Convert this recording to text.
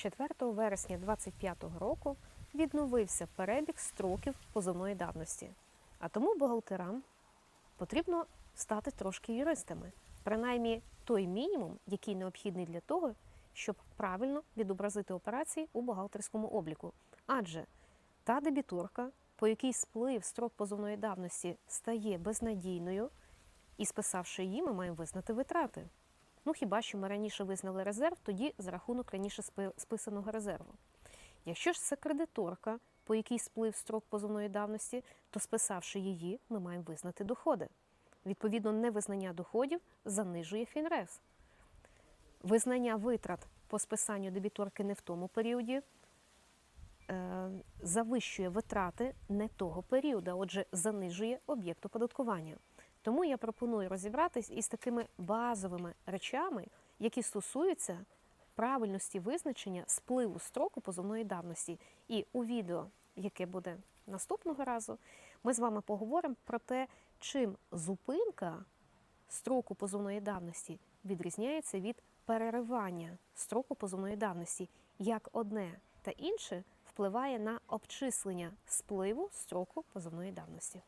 4 вересня 2025 року відновився перебіг строків позовної давності. А тому бухгалтерам потрібно стати трошки юристами, принаймні той мінімум, який необхідний для того, щоб правильно відобразити операції у бухгалтерському обліку. Адже та дебіторка, по якій сплив строк позовної давності, стає безнадійною, і списавши її, ми маємо визнати витрати. Ну хіба що ми раніше визнали резерв, тоді за рахунок раніше списаного резерву. Якщо ж це кредиторка, по якій сплив строк позовної давності, то списавши її, ми маємо визнати доходи. Відповідно, невизнання доходів занижує фінрес. Визнання витрат по списанню дебіторки не в тому періоді е, завищує витрати не того періоду, отже, занижує об'єкт оподаткування. Тому я пропоную розібратись із такими базовими речами, які стосуються правильності визначення спливу строку позовної давності. І у відео, яке буде наступного разу, ми з вами поговоримо про те, чим зупинка строку позовної давності відрізняється від переривання строку позовної давності, як одне та інше впливає на обчислення спливу строку позовної давності.